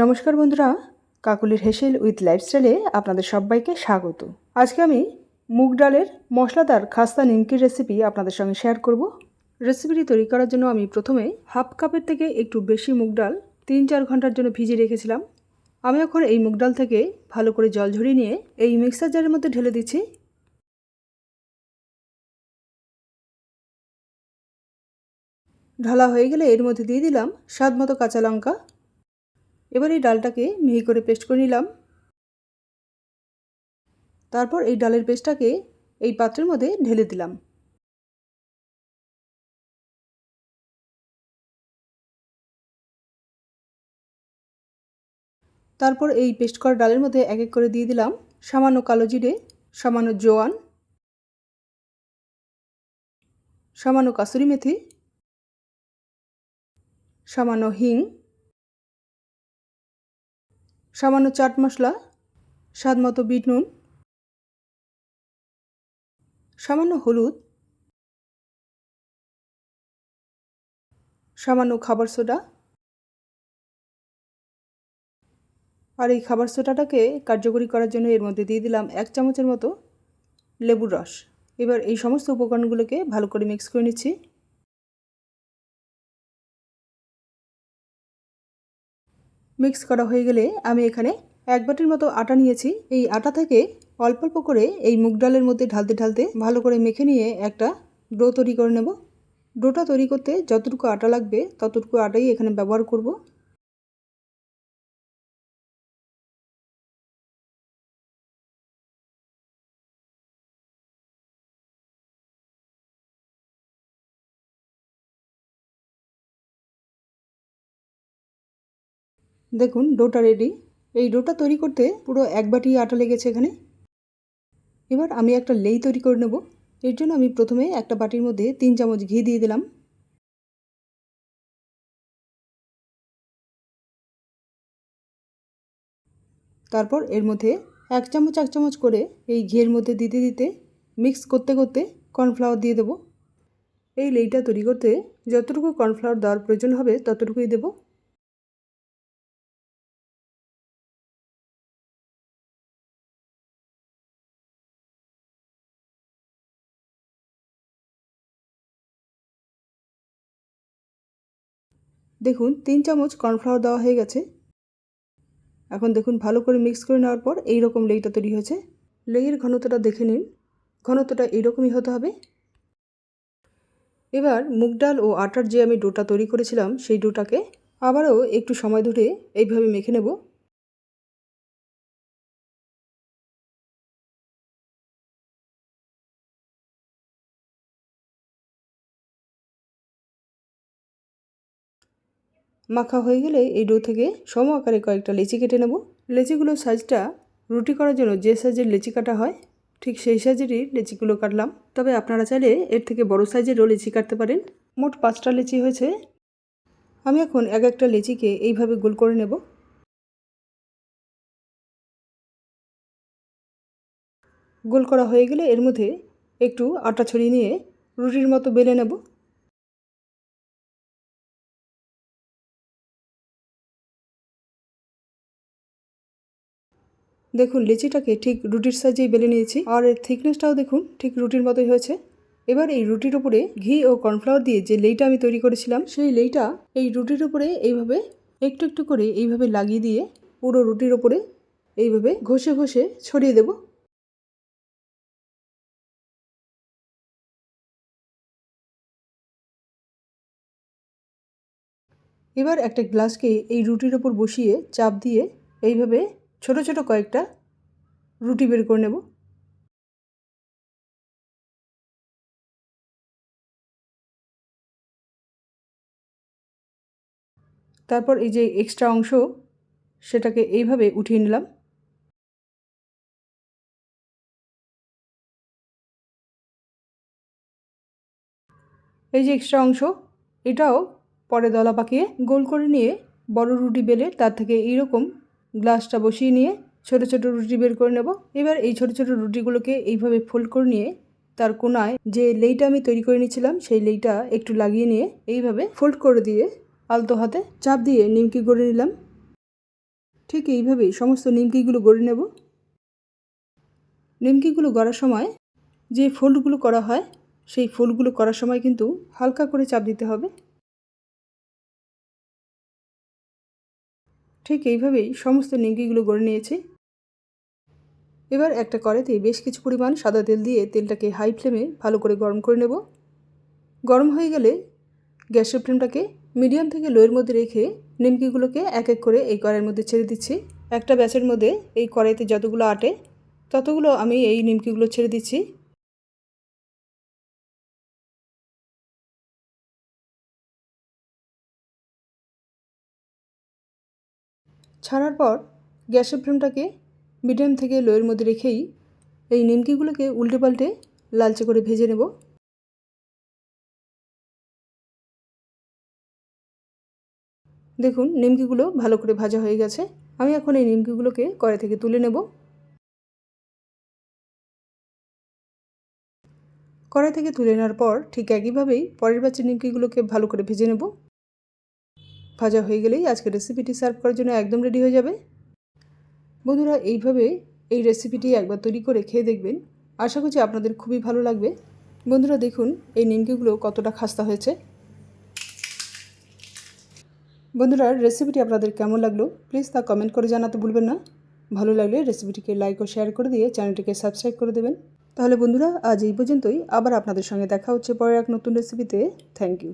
নমস্কার বন্ধুরা, কাকুলির হেসেল উইথ লাইফস্টাইলে আপনাদের সবাইকে স্বাগত। আজকে আমি মুগ ডালের মশলাদার খাস্তা নিমকির রেসিপি আপনাদের সঙ্গে শেয়ার করব। রেসিপিটি তৈরি করার জন্য আমি প্রথমে হাফ কাপের থেকে একটু বেশি মুগ ডাল তিন চার ঘণ্টার জন্য ভিজিয়ে রেখেছিলাম। আমি এখন এই মুগ ডাল থেকে ভালো করে জল ঝরিয়ে নিয়ে এই মিক্সার জারের মধ্যে ঢেলে দিচ্ছি। ঢালা হয়ে গেলে এর মধ্যে দিয়ে দিলাম স্বাদ মতো কাঁচা লঙ্কা। এবার এই ডালটাকে মিহি করে পেস্ট করে নিলাম। তারপর এই ডালের পেস্টটাকে এই পাত্রের মধ্যে ঢেলে দিলাম। তারপর এই পেস্ট করা ডালের মধ্যে এক এক করে দিয়ে দিলাম সামান্য কালো জিরে, সামান্য জোয়ান, সামান্য কাসুরি মেথি, সামান্য হিং সামান্য চাট মশলা, স্বাদ মতো বিট নুন, সামান্য হলুদ, সামান্য খাবার সোডা। আর এই খাবার সোডাটাকে কার্যকরী করার জন্য এর মধ্যে দিয়ে দিলাম এক চামচের মতো লেবুর রস। এবার এই সমস্ত উপকরণগুলোকে ভালো করে মিক্স করে নিচ্ছি। মিক্স করা হয়ে গেলে আমি এখানে এক বাটির মতো আটা নিয়েছি। এই আটা থেকে অল্প অল্প করে এই মুগ ডালের মধ্যে ঢালতে ঢালতে ভালো করে মেখে নিয়ে একটা ডো তৈরি করে নেব। ডোটা তৈরি করতে যতটুকু আটা লাগবে ততটুকু আটাই এখানে ব্যবহার করব। দেখুন, ডোটা রেডি এই ডোটা তৈরি করতে পুরো এক বাটি আটা লেগেছে এখানে। এবার আমি একটা লেই তৈরি করে নেব। এর জন্য আমি প্রথমে একটা বাটির মধ্যে তিন চামচ ঘি দিয়ে দিলাম। তারপর এর মধ্যে এক চামচ এক চামচ করে এই ঘিয়ের মধ্যে দিতে দিতে মিক্স করতে করতে কর্নফ্লাওয়ার দিয়ে দেবো। এই লেইটা তৈরি করতে যতটুকু কর্নফ্লাওয়ার দেওয়ার প্রয়োজন হবে ততটুকুই দেবো। দেখুন, তিন চামচ কর্নফ্লাওয়ার দেওয়া হয়ে গেছে। এখন দেখুন, ভালো করে মিক্স করে নেওয়ার পর এই রকম লেইটা তৈরি হয়েছে। লেইয়ের ঘনত্বটা দেখে নিন। ঘনত্বটা এইরকমই হতে হবে। এবার মুগ ডাল ও আটার যে আমি ডোটা তৈরি করেছিলাম, সেই ডোটাকে আবারও একটু সময় ধরে এইভাবে মেখে নেব। মাখা হয়ে গেলে এই ডো থেকে সম আকারে কয়েকটা লেচি কেটে নেব। লেচিগুলোর সাইজটা রুটি করার জন্য যে সাইজের লেচি কাটা হয়, ঠিক সেই সাইজেরই লেচিগুলো কাটলাম। তবে আপনারা চাইলে এর থেকে বড় সাইজেরও লেচি কাটতে পারেন। মোট পাঁচটা লেচি হয়েছে। আমি এখন এক একটা লেচিকে এইভাবে গোল করে নেব। গোল করা হয়ে গেলে এর মধ্যে একটু আটা ছড়িয়ে নিয়ে রুটির মতো বেলে নেব। দেখুন, লিচিটাকে ঠিক রুটির সাইজেই বেলে নিয়েছি। আর এর থিকনেসটাও দেখুন, ঠিক রুটির মতোই হয়েছে। এবার এই রুটির উপরে ঘি ও কর্নফ্লাওয়ার দিয়ে যে লেইটা আমি তৈরি করেছিলাম, সেই লেইটা এই রুটির উপরে এইভাবে একটু একটু করে এইভাবে লাগিয়ে দিয়ে পুরো রুটির উপরে এইভাবে ঘষে ঘষে ছড়িয়ে দেব। এবার একটা গ্লাসকে এই রুটির ওপর বসিয়ে চাপ দিয়ে এইভাবে ছোট ছোট কয়েকটা রুটি বের করে নেব। তারপর এই যে এক্সট্রা অংশ, সেটাকে এইভাবে উঠিয়ে নিলাম। এই যে এক্সট্রা অংশ, এটাও পরে দলা পাকিয়ে গোল করে নিয়ে বড় রুটি বেলে তার থেকে এইরকম গ্লাসটা বসিয়ে নিয়ে ছোট ছোট রুটি বের করে নেব। এবার এই ছোট ছোট রুটিগুলোকে এইভাবে ফোল্ড করে নিয়ে তার কোনায় যে লেইটা আমি তৈরি করে নিয়েছিলাম, সেই লেইটা একটু লাগিয়ে নিয়ে এইভাবে ফোল্ড করে দিয়ে আলতো হাতে চাপ দিয়ে নিমকি গড়ে নিলাম। ঠিক এইভাবেই সমস্ত নিমকিগুলো গড়ে নেব। নিমকিগুলো গড়ার সময় যে ফোল্ডগুলো করা হয়, সেই ফোল্ডগুলো করার সময় কিন্তু হালকা করে চাপ দিতে হবে। ঠিক এইভাবেই সমস্ত নিমকিগুলো গড়ে নিয়েছি। এবার একটা কড়াইতে বেশ কিছু পরিমাণ সাদা তেল দিয়ে তেলটাকে হাই ফ্লেমে ভালো করে গরম করে নেব। গরম হয়ে গেলে গ্যাসের ফ্লেমটাকে মিডিয়াম থেকে লোয়ের মধ্যে রেখে নিমকিগুলোকে এক এক করে এই কড়াইয়ের মধ্যে ছেড়ে দিচ্ছি। একটা ব্যাচের মধ্যে এই কড়াইতে যতগুলো আটে ততগুলো আমি এই নিমকিগুলো ছেড়ে দিচ্ছি। ছাড়ার পর গ্যাসের ফ্লেমটাকে মিডিয়াম থেকে লোয়ের মধ্যে রেখেই এই নিমকিগুলোকে উল্টে পাল্টে লালচে করে ভেজে নেব। দেখুন, নিমকিগুলো ভালো করে ভাজা হয়ে গেছে। আমি এখন এই নিমকিগুলোকে কড়াই থেকে তুলে নেব। কড়াই থেকে তুলে নেওয়ার পর ঠিক একইভাবেই পরের ব্যাচের নিমকিগুলোকে ভালো করে ভেজে নেব। ভাজা হয়ে গেলেই আজকে রেসিপিটি সার্ভ করার জন্য একদম রেডি হয়ে যাবে। বন্ধুরা, এইভাবে এই রেসিপিটি একবার তৈরি করে খেয়ে দেখবেন। আশা করছি আপনাদের খুবই ভালো লাগবে। বন্ধুরা, দেখুন এই নিমকিগুলো কতটা খাস্তা হয়েছে। বন্ধুরা রেসিপিটি আপনাদের কেমন লাগল? প্লিজ তা কমেন্ট করে জানাতে ভুলবেন না। ভালো লাগলে রেসিপিটিকে লাইক ও শেয়ার করে দিয়ে চ্যানেলটিকে সাবস্ক্রাইব করে দেবেন। তাহলে বন্ধুরা, আজ এই পর্যন্তই। আবার আপনাদের সঙ্গে দেখা হচ্ছে পরে এক নতুন রেসিপিতে থ্যাংক ইউ